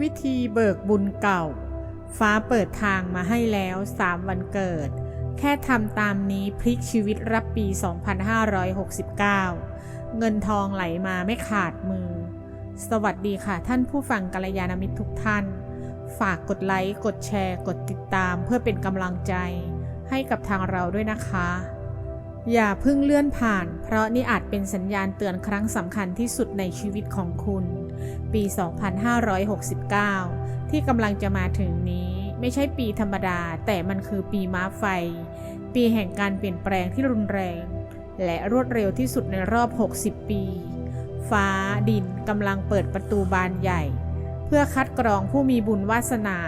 วิธีเบิกบุญเก่า ฟ้าเปิดทางมาให้แล้วสามวันเกิด แค่ทำตามนี้พลิกชีวิตรับปี 2569 เงินทองไหลมาไม่ขาดมือ สวัสดีค่ะท่านผู้ฟังกัลยาณมิตรทุกท่าน ฝากกดไลค์ กดแชร์ กดติดตามเพื่อเป็นกำลังใจ ให้กับทางเราด้วยนะคะ อย่าเพิ่งเลื่อนผ่าน เพราะนี่อาจเป็นสัญญาณเตือนครั้งสำคัญที่สุดในชีวิตของคุณ ปี 2569 ที่กำลังจะมาถึงนี้ไม่ใช่ปีธรรมดา แต่มันคือปีม้าไฟ ปีแห่งการเปลี่ยนแปลงที่รุนแรง และรวดเร็วที่สุดในรอบ 60 ปี ฟ้าดินกำลังเปิดประตูบานใหญ่ เพื่อคัดกรองผู้มีบุญวาสนา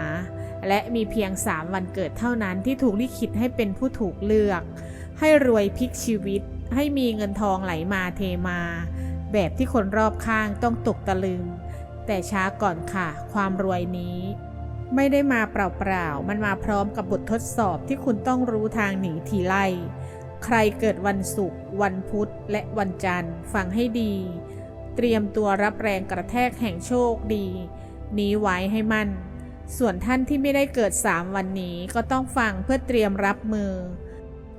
และมีเพียง3วันเกิดเท่านั้นที่ถูกลิขิตให้เป็นผู้ถูกเลือก ให้รวยพลิกชีวิต ให้มีเงินทองไหลมาเทมา แบบที่คนรอบข้างต้องตกตะลึง แต่ช้าก่อนค่ะ ความรวยนี้ ไม่ได้มาเปล่าๆ มันมาพร้อมกับบททดสอบที่คุณต้องรู้ทางหนีทีไล่ ใครเกิดวันศุกร์วันพุธและวันจันทร์ฟังให้ดี เตรียมตัวรับแรงกระแทกแห่งโชคดีหนีไว้ให้มั่น ส่วนท่านที่ไม่ได้เกิดสามวันนี้ก็ต้องฟังเพื่อเตรียมรับมือ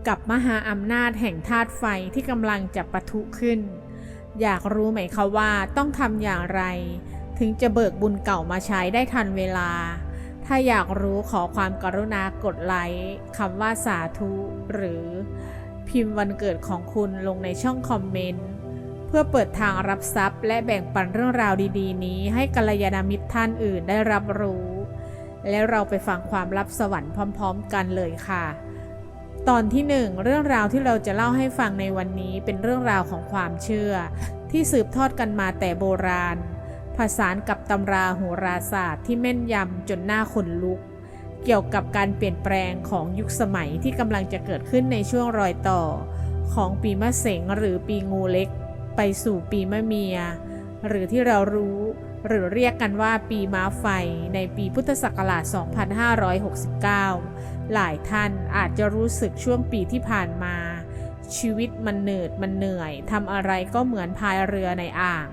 กับมหาอำนาจแห่งธาตุไฟที่กำลังจะปะทุขึ้น อยากรู้ไหมคะว่าต้องทำอย่างไร ถึงจะเบิกบุญเก่ามาใช้ได้ทันเวลา ถ้าอยากรู้ขอความกรุณากดไลค์คำว่าสาธุหรือ พิมพ์วันเกิดของคุณลงในช่องคอมเมนต์เพื่อเปิดทางรับทรัพย์ และแบ่งปันเรื่องราวดีๆ นี้ให้กัลยาณมิตรท่านอื่นได้รับรู้ แล้วเราไปฟังความลับสวรรค์พร้อม ๆ กันเลยค่ะ ตอนที่หนึ่งเรื่องราวที่เราจะเล่าให้ฟังในวันนี้เป็นเรื่องราวของความเชื่อ ที่สืบทอดกันมาแต่โบราณ ผสานกับตำราโหราศาสตร์ที่แม่นยำจนหน้าขนลุก เกี่ยวกับการเปลี่ยนแปลงของยุคสมัยที่กำลังจะเกิดขึ้นในช่วงรอยต่อ ของปีมะเสงหรือปีงูเล็ก ไปสู่ปีมะเมีย หรือที่เรารู้ หรือเรียกกันว่าปีม้าไฟในปีพุทธศักราช 2569 หลายท่านอาจจะรู้สึกช่วงปีที่ผ่านมา ชีวิตมันเหนื่อยมันเหนื่อยทำอะไรก็เหมือนพายเรือในอ่าง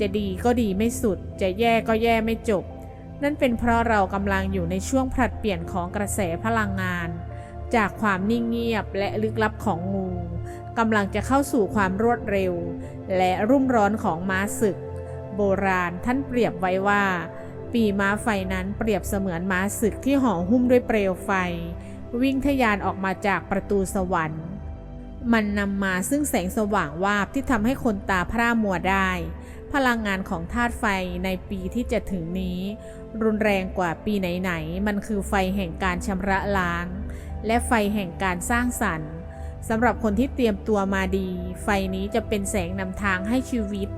จะดีก็ดีไม่สุด จะแย่ก็แย่ไม่จบ นั่นเป็นเพราะเรากำลังอยู่ในช่วงผลัดเปลี่ยนของกระแสพลังงาน จากความนิ่งเงียบและลึกลับของงูกำลังจะเข้าสู่ความรวดเร็ว และรุ่มร้อนของม้าศึก โบราณท่านเปรียบไว้ว่า ปีม้าไฟนั้นเปรียบเสมือนม้าศึกที่ห่อหุ้มด้วยเปลวไฟ วิ่งทะยานออกมาจากประตูสวรรค์ มันนำมาซึ่งแสงสว่างวาบที่ทำให้คนตาพร่ามัวได้ พลังงานของธาตุไฟในปีที่จะถึงนี้ รุนแรงกว่าปีไหนๆมันคือไฟแห่งการชำระล้าง และไฟแห่งการสร้างสรรค์สำหรับคนที่เตรียมตัวมาดี ไฟนี้จะเป็นแสงนำทางให้ชีวิต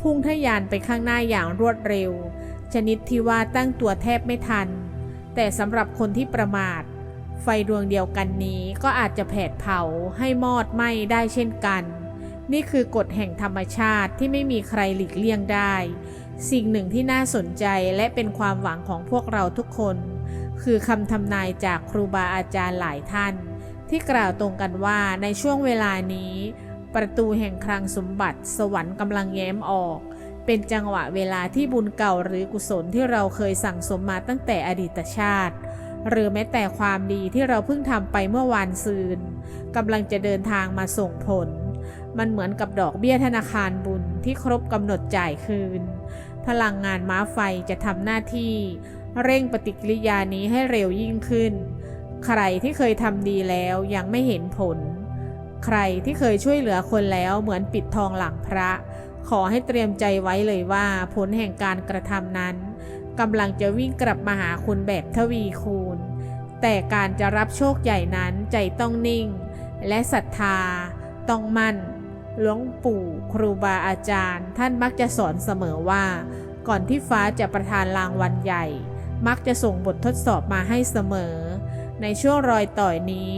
พุ่งทะยานไปข้างหน้าอย่างรวดเร็ว ชนิดที่ว่าตั้งตัวแทบไม่ทัน แต่สำหรับคนที่ประมาท ไฟดวงเดียวกันนี้ก็อาจจะแผดเผาให้มอดไหม้ได้เช่นกัน นี่คือกฎแห่งธรรมชาติที่ไม่มีใครหลีกเลี่ยงได้ สิ่งหนึ่งที่น่าสนใจและเป็นความหวังของพวกเราทุกคน คือคำทำนายจากครูบาอาจารย์หลายท่าน ที่กล่าวตรงกันว่าในช่วงเวลานี้ ประตูแห่งคลังสมบัติ สวรรค์กำลังแย้มออก เป็นจังหวะเวลาที่บุญเก่าหรือกุศลที่เราเคยสั่งสมมาตั้งแต่อดีตชาติ หรือแม้แต่ความดีที่เราเพิ่งทำไปเมื่อวานซืนกำลังจะเดินทางมาส่งผล มันเหมือนกับดอกเบี้ยธนาคารบุญที่ครบกำหนดจ่ายคืน พลังงานม้าไฟจะทำหน้าที่ เร่งปฏิกิริยานี้ให้เร็วยิ่งขึ้น ใครที่เคยทำดีแล้วยังไม่เห็นผล ใครที่เคยช่วยเหลือคนแล้วเหมือนปิดทองหลังพระ ขอให้เตรียมใจไว้เลยว่าผลแห่งการกระทำนั้นกำลังจะวิ่งกลับมาหาคุณแบบทวีคูณ แต่การจะรับโชคใหญ่นั้นใจต้องนิ่ง และศรัทธา ต้องมั่นหลวงปู่ครูบาอาจารย์ ท่านมักจะสอนเสมอว่า ก่อนที่ฟ้าจะประทานรางวัลใหญ่ มักจะส่งบททดสอบมาให้เสมอ ในช่วงรอยต่อยนี้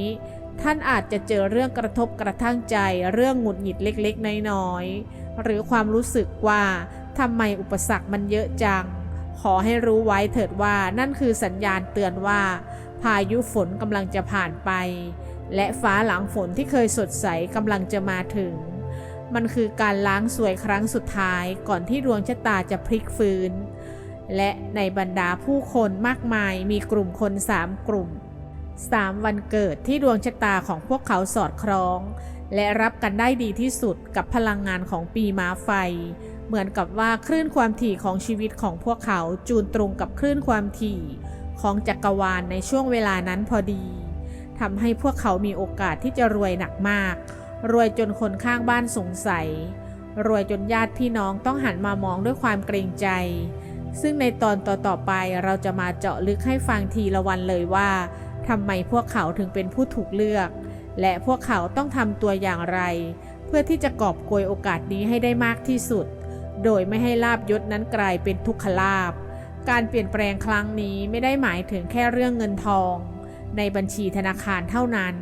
ท่านอาจจะเจอเรื่องกระทบกระทั่งใจ เรื่องหงุดหงิดเล็กๆ น้อยๆ หรือความรู้สึกว่าทำไมอุปสรรคมันเยอะจัง ขอให้รู้ไว้เถิดว่านั่นคือสัญญาณเตือนว่า พายุฝนกำลังจะผ่านไป และฟ้าหลังฝนที่เคยสดใสกำลังจะมาถึง มันคือการล้างสวยครั้งสุดท้ายก่อนที่ดวงชะตาจะพลิกฟื้น และในบรรดาผู้คนมากมายมีกลุ่มคนสามกลุ่ม สามวันเกิดที่ดวงชะตาของพวกเขาสอดคล้อง และรับกันได้ดีที่สุดกับพลังงานของปีม้าไฟ เหมือนกับว่าคลื่นความถี่ของชีวิตของพวกเขาจูนตรงกับคลื่นความถี่ของจักรวาลในช่วงเวลานั้นพอดีทำให้พวกเขามีโอกาสที่จะรวยหนักมาก รวยจนคนข้างบ้านสงสัย รวยจนญาติพี่น้องต้องหันมามองด้วยความเกรงใจ ซึ่งในตอนต่อๆไปเราจะมาเจาะลึกให้ฟังทีละวันเลยว่า ทำไมพวกเขาถึงเป็นผู้ถูกเลือก และพวกเขาต้องทำตัวอย่างไร เพื่อที่จะกอบโกยโอกาสนี้ให้ได้มากที่สุด โดยไม่ให้ลาบยศนั้นกลายเป็นทุกขลาบ การเปลี่ยนแปลงครั้งนี้ไม่ได้หมายถึงแค่เรื่องเงินทอง ในบัญชีธนาคารเท่านั้น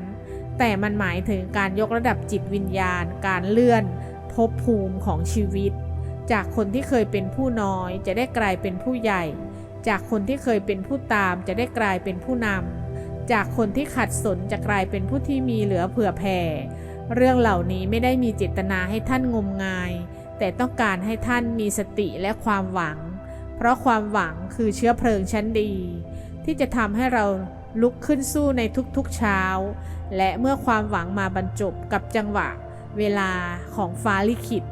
แต่มันหมายถึงการยกระดับจิตวิญญาณ การเลื่อนภพภูมิของชีวิต จากคนที่เคยเป็นผู้น้อยจะได้กลายเป็นผู้ใหญ่ จากคนที่เคยเป็นผู้ตามจะได้กลายเป็นผู้นำ จากคนที่ขัดสนจะกลายเป็นผู้ที่มีเหลือเผื่อแผ่ เรื่องเหล่านี้ไม่ได้มีเจตนาให้ท่านงมงาย แต่ต้องการให้ท่านมีสติและความหวัง เพราะความหวังคือเชื้อเพลิงชั้นดี ที่จะทำให้เราลุกขึ้นสู้ในทุกๆเช้า และเมื่อความหวังมาบรรจบกับจังหวะ เวลาของฟ้าลิขิต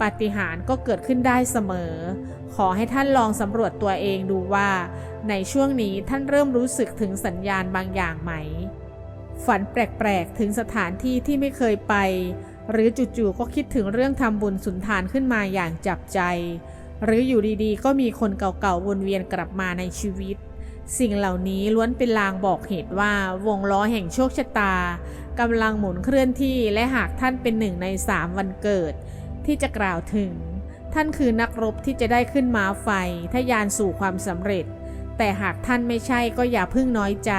ปาฏิหาริย์ก็เกิดขึ้นได้เสมอ ขอให้ท่านลองสำรวจตัวเองดูว่า ในช่วงนี้ท่านเริ่มรู้สึกถึงสัญญาณบางอย่างไหม ฝันแปลกๆ ถึงสถานที่ที่ไม่เคยไป หรือจู่ๆก็คิดถึงเรื่องทำบุญสุนทานขึ้นมาอย่างจับใจ หรืออยู่ดีๆ ก็มีคนเก่าๆวนเวียนกลับมาในชีวิต สิ่งเหล่านี้ล้วนเป็นลางบอกเหตุว่าวงล้อแห่งโชคชะตากำลังหมุนเคลื่อนที่และหากท่านเป็นหนึ่งในสามวันเกิด ที่จะกล่าวถึง ท่านคือนักรบที่จะได้ขึ้นมาไฟทะยานสู่ความสำเร็จ แต่หากท่านไม่ใช่ก็อย่าพิ่งน้อยใจ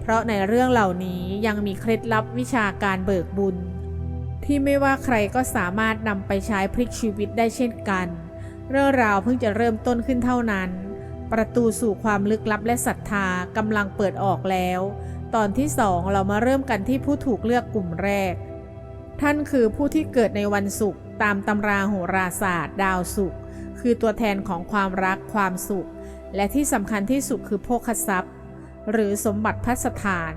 เพราะในเรื่องเหล่านี้ยังมีเคล็ดลับวิชาการเบิกบุญ ที่ไม่ว่าใครก็สามารถนำไปใช้พลิกชีวิตได้เช่นกัน เรื่องราวเพิ่งจะเริ่มต้นขึ้นเท่านั้น ประตูสู่ความลึกลับและศรัทธากำลังเปิดออกแล้ว ตอนที่สองเรามาเริ่มกันที่ผู้ถูกเลือกกลุ่มแรกท่านคือผู้ที่เกิดในวันศุกร์ ตามตำราโหราศาสตร์ ดาวศุกร์คือตัวแทนของความรักความสุข และที่สำคัญที่สุดคือโภคทรัพย์ หรือสมบัติพัสถาน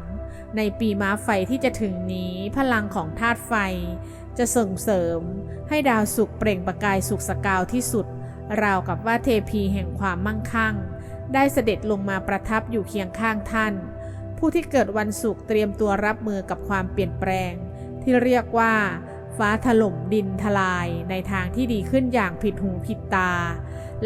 ในปีม้าไฟที่จะถึงนี้พลังของธาตุไฟ จะส่งเสริม ให้ดาวศุกร์เปล่งประกายสุขสกาวที่สุด ราวกับว่าเทพีแห่งความมั่งคั่ง ได้เสด็จลงมาประทับอยู่เคียงข้างท่าน ผู้ที่เกิดวันศุกร์เตรียมตัวรับมือกับความเปลี่ยนแปลง ที่เรียกว่า ฟ้าถล่มดินทลายในทางที่ดีขึ้นอย่างผิดหูผิดตา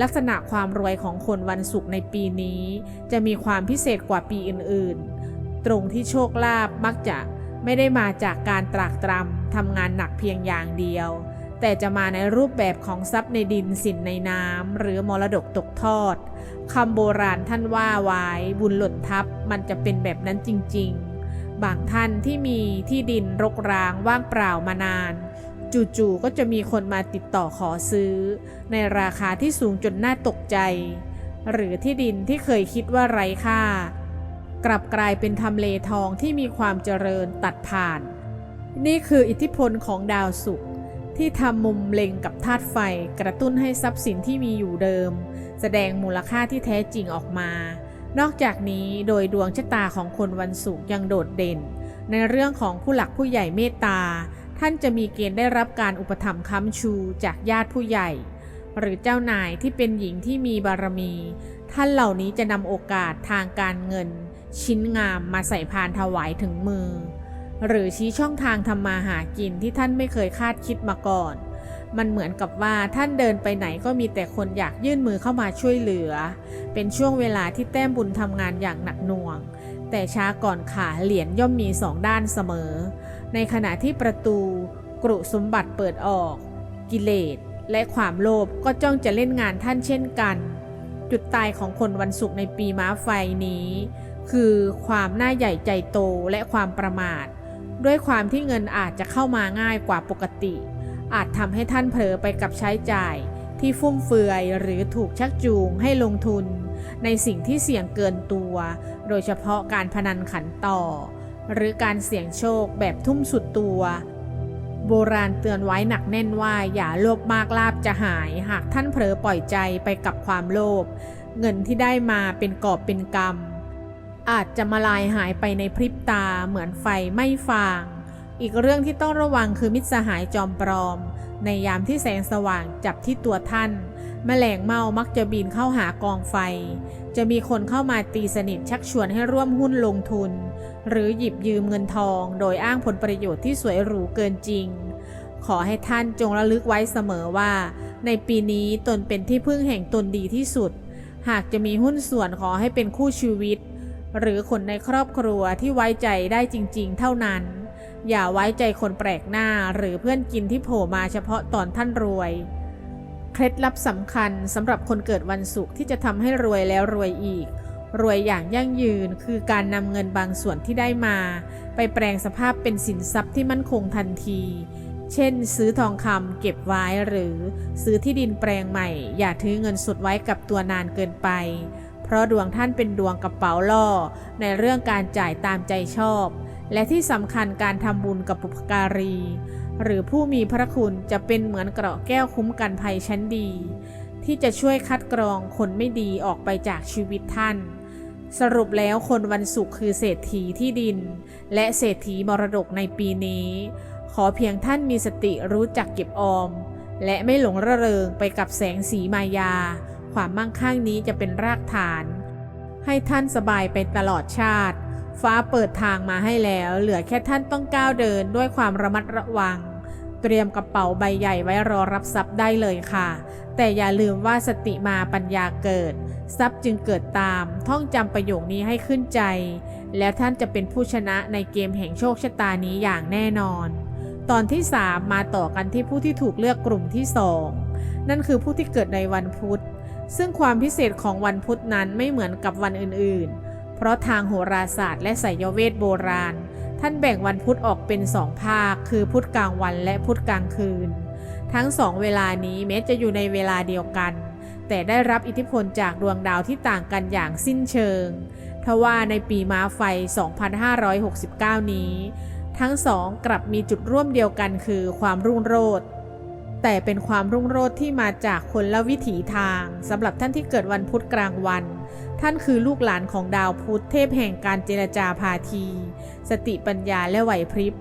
ลักษณะความรวยของคนวันศุกร์ในปีนี้ จะมีความพิเศษกว่าปีอื่นๆ ตรงที่โชคลาภมักจะไม่ได้มาจากการตรากตรำทำงานหนักเพียงอย่างเดียว แต่จะมาในรูปแบบของทรัพย์ในดินสินในน้ำหรือมรดกตกทอดคำโบราณท่านว่าไว้บุญหล่นทับมันจะเป็นแบบนั้นจริง ๆ บางท่านที่มีที่ดินรกร้างว่างเปล่ามานาน จู่ๆก็จะมีคนมาติดต่อขอซื้อ ในราคาที่สูงจนน่าตกใจ หรือที่ดินที่เคยคิดว่าไร้ค่า กลับกลายเป็นทำเลทองที่มีความเจริญตัดผ่าน นี่คืออิทธิพลของดาวศุกร์ที่ทำมุมเล็งกับธาตุไฟกระตุ้นให้ทรัพย์สินที่มีอยู่เดิม แสดงมูลค่าที่แท้จริงออกมา นอกจากนี้โดยดวงชะตาของคนวันศุกร์ยังโดดเด่น ในเรื่องของผู้หลักผู้ใหญ่เมตตา ท่านจะมีเกณฑ์ได้รับการอุปถัมภ์ค้ำชูจากญาติผู้ใหญ่ หรือเจ้านายที่เป็นหญิงที่มีบารมี ท่านเหล่านี้จะนำโอกาสทางการเงิน ชิ้นงามมาใส่พานถวายถึงมือ หรือชี้ช่องทางทำมาหากินที่ท่านไม่เคยคาดคิดมาก่อน มันเหมือนกับว่าท่านเดินไปไหนก็มีแต่คนอยากยื่นมือเข้ามาช่วยเหลือ เป็นช่วงเวลาที่แต้มบุญทำงานอย่างหนักหน่วง แต่ช้าก่อนขาเหรียญย่อมมีสองด้านเสมอ ในขณะที่ประตูกรุสมบัติเปิดออก กิเลสและความโลภก็จ้องจะเล่นงานท่านเช่นกัน จุดตายของคนวันศุกร์ในปีม้าไฟนี้ คือความหน้าใหญ่ใจโตและความประมาท ด้วยความที่เงินอาจจะเข้ามาง่ายกว่าปกติ อาจทำให้ท่านเผลอไปกับใช้จ่าย ที่ฟุ่มเฟือยหรือถูกชักจูงให้ลงทุน ในสิ่งที่เสี่ยงเกินตัว โดยเฉพาะการพนันขันต่อ หรือการเสี่ยงโชคแบบทุ่มสุดตัว โบราณเตือนไว้หนักแน่นว่าอย่าโลภมากลาบจะหาย หากท่านเผลอปล่อยใจไปกับความโลภเงินที่ได้มาเป็นกอบเป็นกรรมอาจจะมาลายหายไปในพริบตาเหมือนไฟไม่ฟาง อีกเรื่องที่ต้องระวังคือมิตรสหายจอมปลอม ในยามที่แสงสว่างจับที่ตัวท่านแมลงเมามักจะบินเข้าหากองไฟ จะมีคนเข้ามาตีสนิทชักชวนให้ร่วมหุ้นลงทุน หรือหยิบยืมเงินทอง โดยอ้างผลประโยชน์ที่สวยหรูเกินจริง ขอให้ท่านจงระลึกไว้เสมอว่า ในปีนี้ตนเป็นที่พึ่งแห่งตนดีที่สุด หากจะมีหุ้นส่วนขอให้เป็นคู่ชีวิต หรือคนในครอบครัวที่ไว้ใจได้จริง ๆ เท่านั้น อย่าไว้ใจคนแปลกหน้าหรือเพื่อนกินที่โผล่มาเฉพาะตอนท่านรวย เคล็ดลับสำคัญสำหรับคนเกิดวันศุกร์ที่จะทำให้รวยแล้วรวยอีก รวยอย่างยั่งยืนคือการนำเงินบางส่วนที่ได้มา ไปแปลงสภาพเป็นสินทรัพย์ที่มั่นคงทันที เช่น ซื้อทองคำเก็บไว้หรือ ซื้อที่ดินแปลงใหม่ อย่าถือเงินสดไว้กับตัวนานเกินไป เพราะดวงท่านเป็นดวงกระเป๋าล่อ ในเรื่องการจ่ายตามใจชอบ และที่สำคัญการทำบุญกับปุพการี หรือผู้มีพระคุณจะเป็นเหมือนเกราะแก้วคุ้มกันภัยชั้นดี ที่จะช่วยคัดกรองคนไม่ดีออกไปจากชีวิตท่าน สรุปแล้วคนวันศุกร์คือเศรษฐีที่ดิน และเศรษฐีมรดกในปีนี้ ขอเพียงท่านมีสติรู้จักเก็บออม และไม่หลงระเริงไปกับแสงสีมายา ความมั่งคั่งนี้จะเป็นรากฐาน ให้ท่านสบายไปตลอดชาติ ฟ้าเปิดทางมาให้แล้ว เหลือแค่ท่านต้องก้าวเดินด้วยความระมัดระวัง เตรียมกระเป๋าใบใหญ่ไว้รอรับทรัพย์ได้เลยค่ะ แต่อย่าลืมว่าสติมาปัญญาเกิด ทรัพย์จึงเกิดตาม ท่องจำประโยคนี้ให้ขึ้นใจ แล้วท่านจะเป็นผู้ชนะในเกมแห่งโชคชะตานี้อย่างแน่นอน ตอนที่ 3 มาต่อกันที่ผู้ที่ถูกเลือกกลุ่มที่ 2 นั่นคือผู้ที่เกิดในวันพุธซึ่งความพิเศษของวันพุธนั้นไม่เหมือนกับวันอื่นๆ เพราะทางโหราศาสตร์และไสยเวทโบราณ ท่านแบ่งวันพุธออกเป็นสองภาค คือพุธกลางวันและพุธกลางคืน ทั้งสองเวลานี้แม้จะอยู่ในเวลาเดียวกัน แต่ได้รับอิทธิพลจากดวงดาวที่ต่างกันอย่างสิ้นเชิงทว่าในปีม้าไฟ 2569 นี้ ทั้งสองกลับมีจุดร่วมเดียวกันคือความรุ่งโรจน์แต่เป็นความรุ่งโรจน์ที่มาจากคนละวิถีทางสำหรับท่านที่เกิดวันพุธกลางวัน ท่านคือลูกหลานของดาวพุธเทพแห่งการเจรจาพาที สติปัญญาและไหวพริบ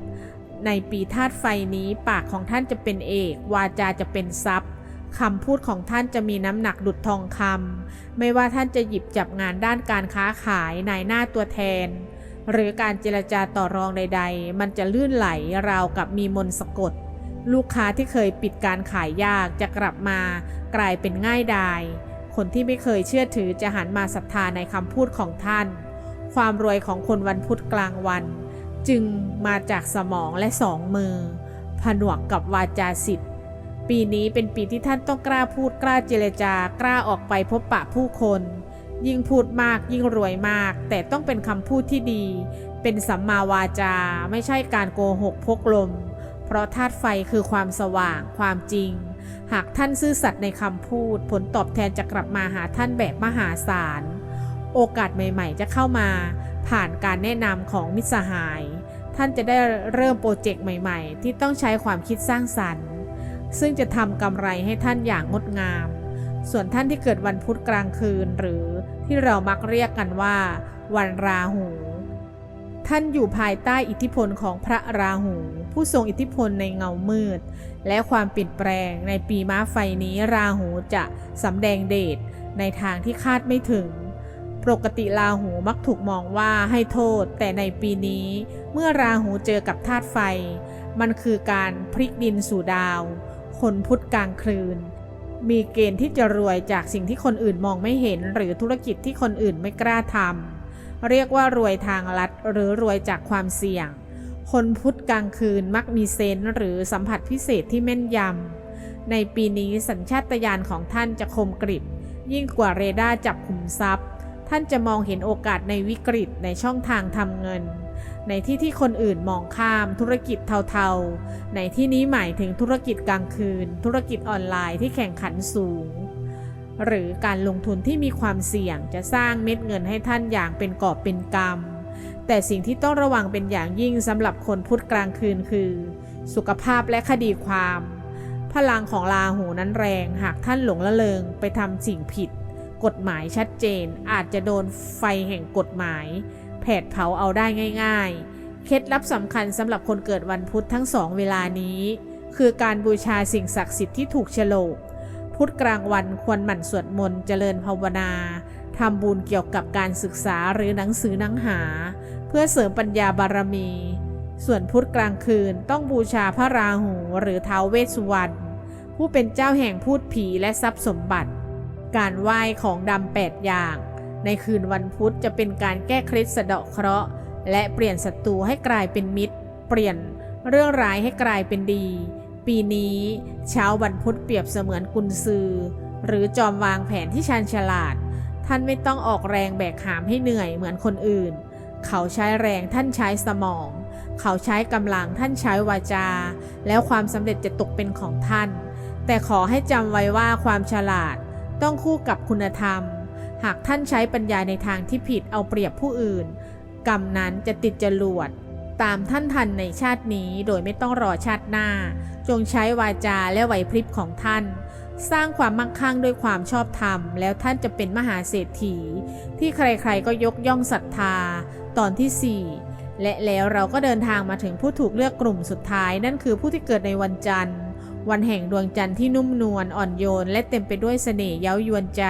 ในปีธาตุไฟนี้ปากของท่านจะเป็นเอก วาจาจะเป็นทรัพย์คำพูดของท่านจะมีน้ำหนักดุดทองคำไม่ว่าท่านจะหยิบจับงานด้านการค้าขายนายหน้าตัวแทน หรือการเจรจาต่อรองใด ๆ มันจะลื่นไหลราวกับมีมนสะกด ลูกค้าที่เคยปิดการขายยากจะกลับมากลายเป็นง่ายดาย คนที่ไม่เคยเชื่อถือจะหันมาศรัทธาในคำพูดของท่าน ความรวยของคนวันพุธกลางวัน จึงมาจากสมองและสองมือ ผนวกกับวาจาสิทธิ์ ปีนี้เป็นปีที่ท่านต้องกล้าพูดกล้าเจรจากล้าออกไปพบปะผู้คน ยิ่งพูดมากยิ่งรวยมาก แต่ต้องเป็นคำพูดที่ดี เป็นสัมมาวาจาไม่ใช่การโกหกพกลม เพราะธาตุไฟคือความสว่างความจริง หากท่านซื่อสัตย์ในคำพูด ผลตอบแทนจะกลับมาหาท่านแบบมหาศาล โอกาสใหม่ๆ จะเข้ามาผ่านการแนะนำของมิตรสหาย ท่านจะได้เริ่มโปรเจกต์ใหม่ๆ ที่ต้องใช้ความคิดสร้างสรรค์ ซึ่งจะทำกำไรให้ท่านอย่างงดงาม ส่วนท่านที่เกิดวันพุธกลางคืนหรือที่เรามักเรียกกันว่า วันราหู ท่านอยู่ภายใต้อิทธิพลของพระราหู ผู้ทรงอิทธิพลในเงามืด และความเปลี่ยนแปลงในปีม้าไฟนี้ราหูจะสำแดงเดชในทางที่คาดไม่ถึง ปกติราหูมักถูกมองว่าให้โทษ แต่ในปีนี้เมื่อราหูเจอกับธาตุไฟ มันคือการพลิกดินสู่ดาว คนพุทธกลางคืน มีเกณฑ์ที่จะรวยจากสิ่งที่คนอื่นมองไม่เห็น หรือธุรกิจที่คนอื่นไม่กล้าทำ เรียกว่ารวยทางลัดหรือรวยจากความเสี่ยง คนพุธกลางคืนมักมีเซนหรือสัมผัสพิเศษที่แม่นยำ ในปีนี้สัญชาตญาณของท่านจะคมกริบ ยิ่งกว่าเรดาร์จับขุมทรัพย์ ท่านจะมองเห็นโอกาสในวิกฤตในช่องทางทำเงิน ในที่ที่คนอื่นมองข้ามธุรกิจเทาๆ ในที่นี้หมายถึงธุรกิจกลางคืน ธุรกิจออนไลน์ที่แข่งขันสูง หรือการลงทุนที่มีความเสี่ยงจะสร้างเม็ดเงินให้ท่านอย่างเป็นกอบเป็นกำแต่สิ่งที่ต้องระวังเป็นอย่างยิ่งสำหรับคนพุธกลางคืนคือ สุขภาพและคดีความ พลังของลาหูนั้นแรงหากท่านหลงละเลงไปทำสิ่งผิด กฎหมายชัดเจนอาจจะโดนไฟแห่งกฎหมาย แผดเผาเอาได้ง่าย ๆ เคล็ดลับสำคัญสำหรับคนเกิดวันพุธทั้งสองเวลานี้ คือการบูชาสิ่งศักดิ์สิทธิ์ที่ถูกโฉลก พุธกลางวันควรหมั่นสวดมนต์เจริญภาวนาทำบุญเกี่ยวกับการศึกษาหรือหนังสือหนังหา เพื่อเสริมปัญญาบารมี ส่วนพุธกลางคืนต้องบูชาพระราหูหรือเท้าวเวสวรรณผู้เป็นเจ้าแห่งพูดผีและทรัพย์สมบัติ การไหว้ของดำแปดอย่าง ในคืนวันพุธจะเป็นการแก้เคล็ดสะเดาะเคราะห์ และเปลี่ยนศัตรูให้กลายเป็นมิตร เปลี่ยนเรื่องร้ายให้กลายเป็นดี ปีนี้เช้าวันพุธเปรียบเสมือนกุญซือ หรือจอมวางแผนที่ชันฉลาด ท่านไม่ต้องออกแรงแบกหามให้เหนื่อยเหมือนคนอื่น เขาใช้แรงท่านใช้สมอง เขาใช้กำลังท่านใช้วาจา แล้วความสำเร็จจะตกเป็นของท่าน แต่ขอให้จำไว้ว่าความฉลาดต้องคู่กับคุณธรรม หากท่านใช้ปัญญาในทางที่ผิดเอาเปรียบผู้อื่น กรรมนั้นจะติดจรวด ตามท่านทันในชาตินี้โดยไม่ต้องรอชาติหน้า จงใช้วาจาและไหวพริบของท่าน สร้างความมั่งคั่งด้วยความชอบธรรม แล้วท่านจะเป็นมหาเศรษฐี ที่ใครๆก็ยกย่องศรัทธา ตอนที่ 4 และแล้วเราก็เดินทางมาถึงผู้ถูกเลือกกลุ่มสุดท้าย นั่นคือผู้ที่เกิดในวันจันทร์ วันแห่งดวงจันทร์ที่นุ่มนวลอ่อนโยน และเต็มไปด้วยเสน่ห์เย้ายวนใจ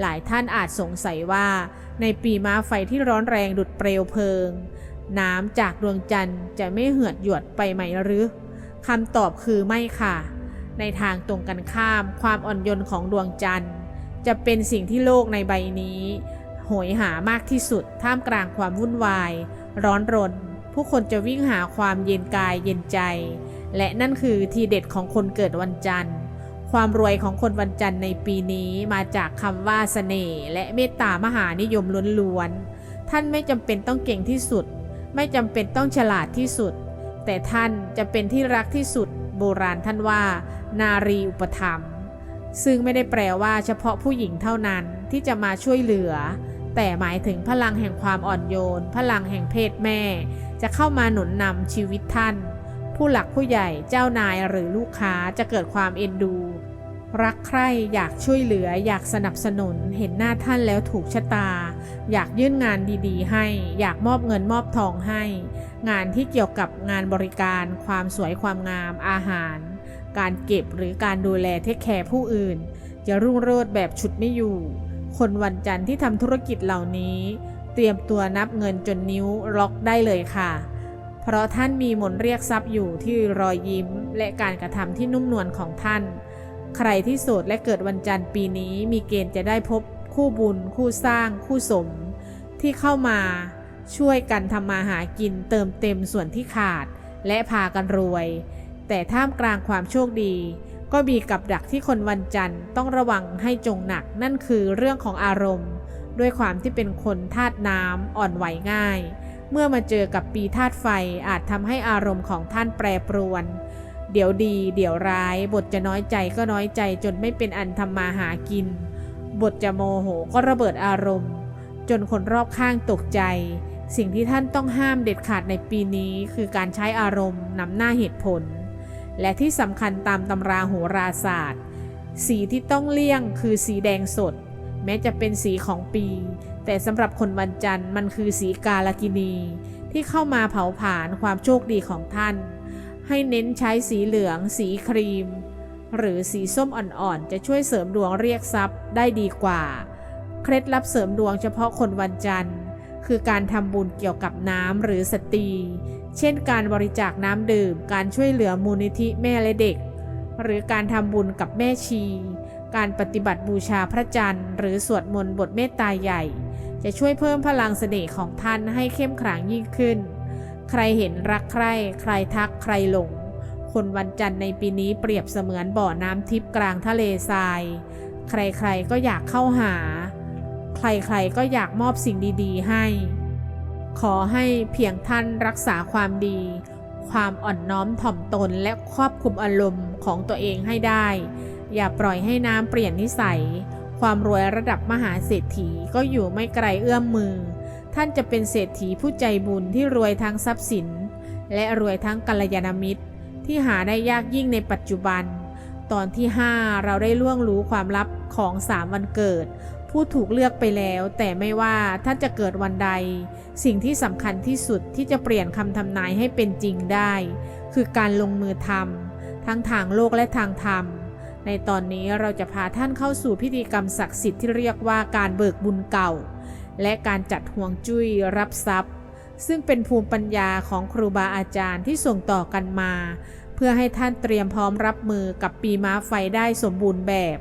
หลายท่านอาจสงสัยว่า ในปีม้าไฟที่ร้อนแรงดุดเปลวเพลิง น้ำจากดวงจันทร์จะไม่เหือดหยดไปไหมหรือคำตอบคือไม่ค่ะ ในทางตรงกันข้ามความอ่อนโยนของดวงจันทร์ จะเป็นสิ่งที่โลกในใบนี้โหยหามากที่สุดท่ามกลางความวุ่นวาย ร้อนรน ผู้คนจะวิ่งหาความเย็นกายเย็นใจ และนั่นคือทีเด็ดของคนเกิดวันจันทร์ ความรวยของคนวันจันทร์ในปีนี้มาจากคำว่าเสน่ห์และเมตตามหานิยมล้วนๆท่านไม่จำเป็นต้องเก่งที่สุด ไม่จำเป็นต้องฉลาดที่สุด แต่ท่านจะเป็นที่รักที่สุด โบราณท่านว่า นารีอุปถัมซึ่งไม่ได้แปลว่าเฉพาะผู้หญิงเท่านั้นที่จะมาช่วยเหลือ แต่หมายถึงพลังแห่งความอ่อนโยน พลังแห่งเพศแม่ จะเข้ามาหนุนนำชีวิตท่าน ผู้หลักผู้ใหญ่เจ้านายหรือลูกค้าจะเกิดความเอ็นดู รักใคร่อยากช่วยเหลือ อยากสนับสนุน เห็นหน้าท่านแล้วถูกชะตา อยากยื่นงานดีๆ ให้ อยากมอบเงินมอบทองให้ งานที่เกี่ยวกับงานบริการ ความสวยความงาม อาหาร การเก็บหรือการดูแลเทคแคร์ผู้อื่น จะรุ่งโรจน์แบบฉุดไม่อยู่ คนวันจันทร์ที่ทำธุรกิจเหล่านี้ เตรียมตัวนับเงินจนนิ้วล็อกได้เลยค่ะเพราะท่านมีมนเรียกทรัพย์อยู่ที่รอยยิ้ม และการกระทำที่นุ่มนวลของท่าน ใครที่โสดและเกิดวันจันทร์ปีนี้มีเกณฑ์จะได้พบคู่บุญ คู่สร้าง คู่สม ที่เข้ามาช่วยกันทำมาหากินเติมเต็มส่วนที่ขาด และพากันรวย แต่ท่ามกลางความโชคดี ก็มีกับดักที่คนวันจันทร์ต้องระวังให้จงหนักนั่นคือเรื่องของอารมณ์ ด้วยความที่เป็นคนธาตุน้ำอ่อนไหวง่าย เมื่อมาเจอกับปีธาตุไฟอาจทำให้อารมณ์ของท่านแปรปรวน เดี๋ยวดี เดี๋ยวร้าย บทจะน้อยใจก็น้อยใจจนไม่เป็นอันทำมาหากิน บทจะโมโหก็ระเบิดอารมณ์ จนคนรอบข้างตกใจ สิ่งที่ท่านต้องห้ามเด็ดขาดในปีนี้คือการใช้อารมณ์นำหน้าเหตุผล และที่สำคัญตามตำราโหราศาสตร์ สีที่ต้องเลี่ยงคือสีแดงสด แม้จะเป็นสีของปี แต่สำหรับคนวันจันทร์มันคือสีกาลกินี ที่เข้ามาเผาผลาญความโชคดีของท่าน ให้เน้นใช้สีเหลือง สีครีม หรือสีส้มอ่อนๆ จะช่วยเสริมดวงเรียกทรัพย์ได้ดีกว่า เคล็ดลับเสริมดวงเฉพาะคนวันจันทร์ คือการทำบุญเกี่ยวกับน้ำหรือสตรี เช่นการบริจาคน้ำดื่ม การช่วยเหลือมูลนิธิแม่และเด็ก หรือการทำบุญกับแม่ชี การปฏิบัติบูชาพระจันทร์ หรือสวดมนต์บทเมตตาใหญ่ จะช่วยเพิ่มพลังเสน่ห์ของท่านให้เข้มขลังยิ่งขึ้น ใครเห็นรักใคร ใครทักใครหลง คนวันจันทร์ในปีนี้เปรียบเสมือนบ่อน้ำทิพย์กลางทะเลทราย ใครๆก็อยากเข้าหา ใครๆก็อยากมอบสิ่งดีๆ ให้ ขอให้เพียงท่านรักษาความดี ความอ่อนน้อมถ่อมตนและควบคุมอารมณ์ของตัวเองให้ได้ อย่าปล่อยให้น้ำเปลี่ยนนิสัย ความรวยระดับมหาเศรษฐีก็อยู่ไม่ไกลเอื้อมมือ ท่านจะเป็นเศรษฐีผู้ใจบุญที่รวยทั้งทรัพย์สิน และรวยทั้งกัลยาณมิตร ที่หาได้ยากยิ่งในปัจจุบัน ตอนที่ 5 เราได้ล่วงรู้ความลับของ3วันเกิด ผู้ถูกเลือกไปแล้ว แต่ไม่ว่าท่านจะเกิดวันใด สิ่งที่สำคัญที่สุดที่จะเปลี่ยนคำทำนายให้เป็นจริงได้ คือการลงมือทำทั้งทางโลกและทางธรรมในตอนนี้เราจะพาท่านเข้าสู่พิธีกรรมศักดิ์สิทธิ์ที่เรียกว่าการเบิกบุญเก่า และการจัดห่วงจุ้ยรับทรัพย์ ซึ่งเป็นภูมิปัญญาของครูบาอาจารย์ที่ส่งต่อกันมา เพื่อให้ท่านเตรียมพร้อมรับมือกับปีม้าไฟได้สมบูรณ์แบบ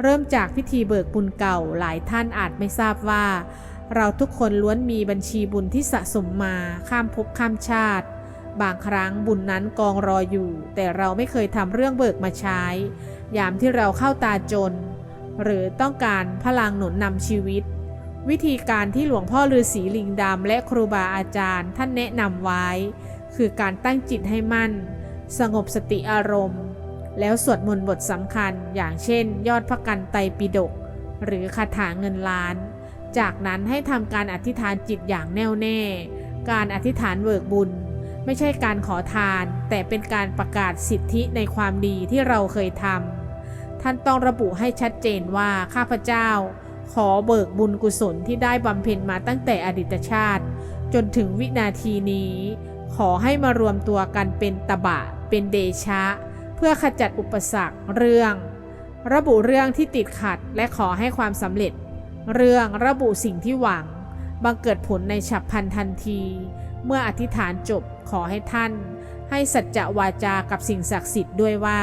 เริ่มจากพิธีเบิกบุญเก่าหลายท่านอาจไม่ทราบว่า เราทุกคนล้วนมีบัญชีบุญที่สะสมมาข้ามภพข้ามชาติ บางครั้งบุญนั้นกองรออยู่ แต่เราไม่เคยทำเรื่องเบิกมาใช้ ยามที่เราเข้าตาจน หรือต้องการพลังหนุนนำชีวิต วิธีการที่หลวงพ่อฤาษีลิงดำและครูบาอาจารย์ ท่านแนะนำไว้ คือการตั้งจิตให้มั่น สงบสติอารมณ์ แล้วสวดมนต์บทสำคัญ อย่างเช่น ยอดพระกันไตปิฎกหรือคาถาเงินล้าน จากนั้นให้ทำการอธิษฐานจิตอย่างแน่วแน่ การอธิษฐานเบิกบุญ ไม่ใช่การขอทาน แต่เป็นการประกาศสิทธิในความดีที่เราเคยทำท่านต้องระบุให้ชัดเจนว่าข้าพเจ้า ขอเบิกบุญกุศลที่ได้บำเพ็ญมาตั้งแต่อดีตชาติ จนถึงวินาทีนี้ ขอให้มารวมตัวกันเป็นตบะ เป็นเดชะ เพื่อขจัดอุปสรรคเรื่อง ระบุเรื่องที่ติดขัดและขอให้ความสำเร็จ เรื่องระบุสิ่งที่หวัง บังเกิดผลในฉับพลันทันที เมื่ออธิษฐานจบขอให้ท่านให้สัจจะวาจากับสิ่งศักดิ์สิทธิ์ด้วยว่า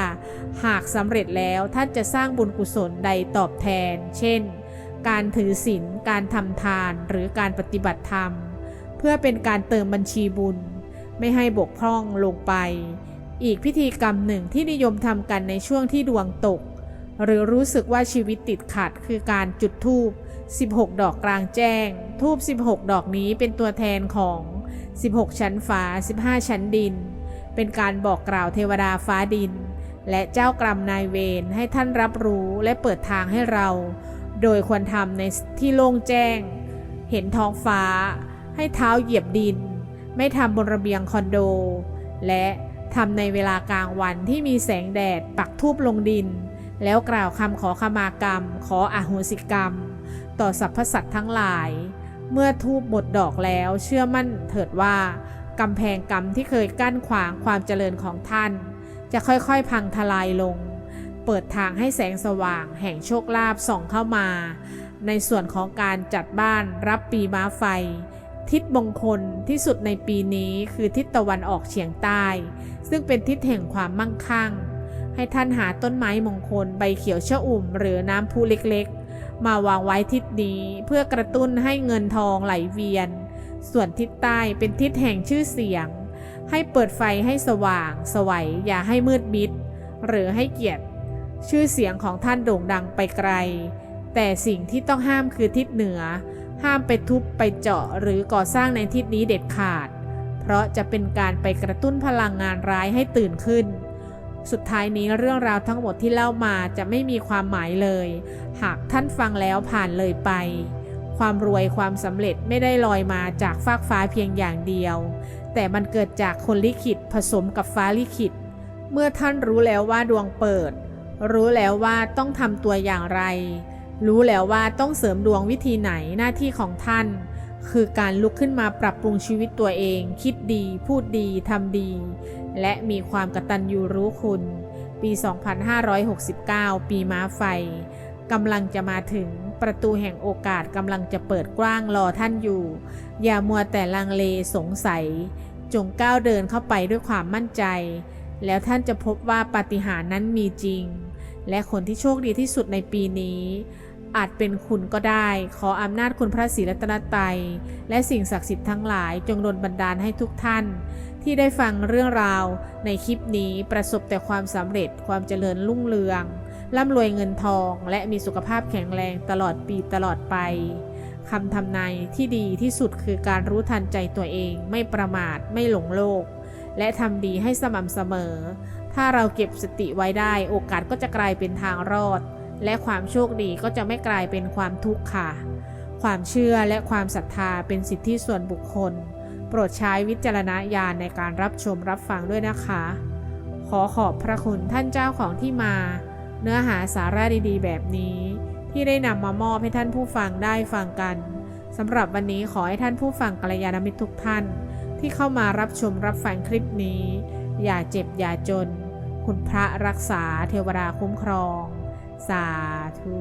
หากสำเร็จแล้วท่านจะสร้างบุญกุศลใดตอบแทน เช่น การถือศีลการทำทานหรือการปฏิบัติธรรม เพื่อเป็นการเติมบัญชีบุญ ไม่ให้บกพร่องลงไป อีกพิธีกรรมหนึ่งที่นิยมทำกันในช่วงที่ดวงตก หรือรู้สึกว่าชีวิตติดขัดคือการจุดธูป16 ดอกกลางแจ้งธูป16 ดอกนี้เป็นตัวแทนของ 16 ชั้นฟ้า 15 ชั้นดิน เป็นการบอกกล่าวเทวดาฟ้าดิน และเจ้ากรรมนายเวรให้ท่านรับรู้และเปิดทางให้เรา โดยควรทำในที่โล่งแจ้ง เห็นท้องฟ้า ให้เท้าเหยียบดิน ไม่ทำบนระเบียงคอนโด และทำในเวลากลางวันที่มีแสงแดดปักทูบลงดิน แล้วกล่าวคำขอขมากรรม ขออโหสิกรรม ต่อสรรพสัตว์ทั้งหลาย เมื่อทูบหมดดอกแล้วเชื่อมั่นเถิดว่ากำแพงกรรมที่เคยกั้นขวางความเจริญของท่าน จะค่อยๆพังทลายลง เปิดทางให้แสงสว่างแห่งโชคลาภส่องเข้ามา ในส่วนของการจัดบ้านรับปีม้าไฟ ทิศมงคลที่สุดในปีนี้คือทิศตะวันออกเฉียงใต้ ซึ่งเป็นทิศแห่งความมั่งคั่ง ให้ท่านหาต้นไม้มงคลใบเขียวชะอุ่ม หรือน้ำพุเล็กๆ มาวางไว้ทิศนี้เพื่อกระตุ้นให้เงินทองไหลเวียน ส่วนทิศใต้เป็นทิศแห่งชื่อเสียง ให้เปิดไฟให้สว่าง สวัยอย่าให้มืดมิด หรือให้เกียรติ ชื่อเสียงของท่านโด่งดังไปไกล แต่สิ่งที่ต้องห้ามคือทิศเหนือ ห้ามไปทุบไปเจาะหรือก่อสร้างในทิศนี้เด็ดขาด เพราะจะเป็นการไปกระตุ้นพลังงานร้ายให้ตื่นขึ้น สุดท้ายนี้เรื่องราวทั้งหมดที่เล่ามาจะไม่มีความหมายเลย หากท่านฟังแล้วผ่านเลยไป ความรวยความสำเร็จไม่ได้ลอยมาจากฟากฟ้าเพียงอย่างเดียว แต่มันเกิดจากคนลิขิตผสมกับฟ้าลิขิตเมื่อท่านรู้แล้วว่าดวงเปิด รู้แล้วว่าต้องทำตัวอย่างไร รู้แล้วว่าต้องเสริมดวงวิธีไหนหน้าที่ของท่าน คือการลุกขึ้นมาปรับปรุงชีวิตตัวเอง คิดดี พูดดีทำดี และมีความกตัญญูรู้คุณ ปี 2569 ปีม้าไฟกำลังจะมาถึงประตูแห่งโอกาสกำลังจะเปิดกว้างรอท่านอยู่ อย่ามัวแต่ลังเลสงสัย จงก้าวเดินเข้าไปด้วยความมั่นใจ แล้วท่านจะพบว่าปาฏิหาริย์นั้นมีจริง และคนที่โชคดีที่สุดในปีนี้ อาจเป็นคุณก็ได้ ขออำนาจคุณพระศรีรัตนตรัยและสิ่งศักดิ์สิทธิ์ทั้งหลายจงดลบันดาลให้ทุกท่าน ที่ได้ฟังเรื่องราวในคลิปนี้ประสบแต่ความสำเร็จความเจริญรุ่งเรืองร่ำรวยเงินทองและมีสุขภาพแข็งแรงตลอดปีตลอดไปคำทำนายที่ดีที่สุดคือการรู้ทันใจตัวเองไม่ประมาทไม่หลงโลก และทำดีให้สม่ำเสมอ ถ้าเราเก็บสติไว้ได้ โอกาสก็จะกลายเป็นทางรอด และความโชคดีก็จะไม่กลายเป็นความทุกข์ค่ะ ความเชื่อและความศรัทธาเป็นสิทธิส่วนบุคคล โปรดใช้วิจารณญาณในการรับชมรับฟังด้วยนะคะ ขอขอบพระคุณท่านเจ้าของที่มา เนื้อหาสาระดีๆ แบบนี้ ที่ได้นำมามอบให้ท่านผู้ฟังได้ฟังกันสำหรับวันนี้ขอให้ท่านผู้ฟังกัลยาณมิตรทุกท่าน ที่เข้ามารับชมรับฟังคลิปนี้ อย่าเจ็บอย่าจน คุณพระรักษาเทวดาคุ้มครอง สาธุ